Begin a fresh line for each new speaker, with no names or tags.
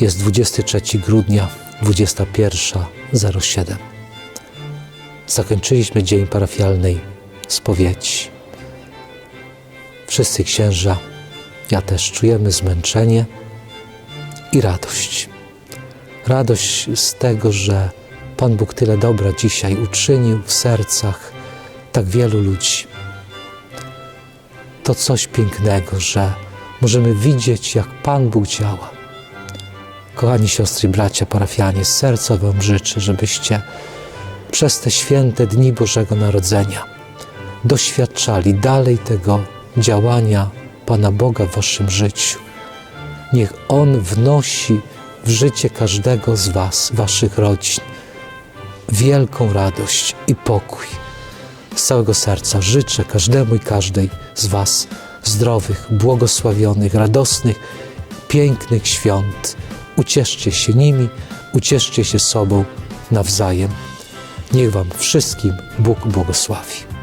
Jest 23 grudnia, 21.07. Zakończyliśmy dzień parafialnej spowiedzi. Wszyscy księża, ja też czujemy zmęczenie i radość. Radość z tego, że Pan Bóg tyle dobra dzisiaj uczynił w sercach tak wielu ludzi. To coś pięknego, że możemy widzieć, jak Pan Bóg działa. Kochani siostry i bracia parafianie, z serca Wam życzę, żebyście przez te święte dni Bożego Narodzenia doświadczali dalej tego działania Pana Boga w Waszym życiu. Niech On wnosi w życie każdego z Was, Waszych rodzin, wielką radość i pokój. Z całego serca życzę każdemu i każdej z Was zdrowych, błogosławionych, radosnych, pięknych świąt. Ucieszcie się nimi, ucieszcie się sobą nawzajem. Niech Wam wszystkim Bóg błogosławi.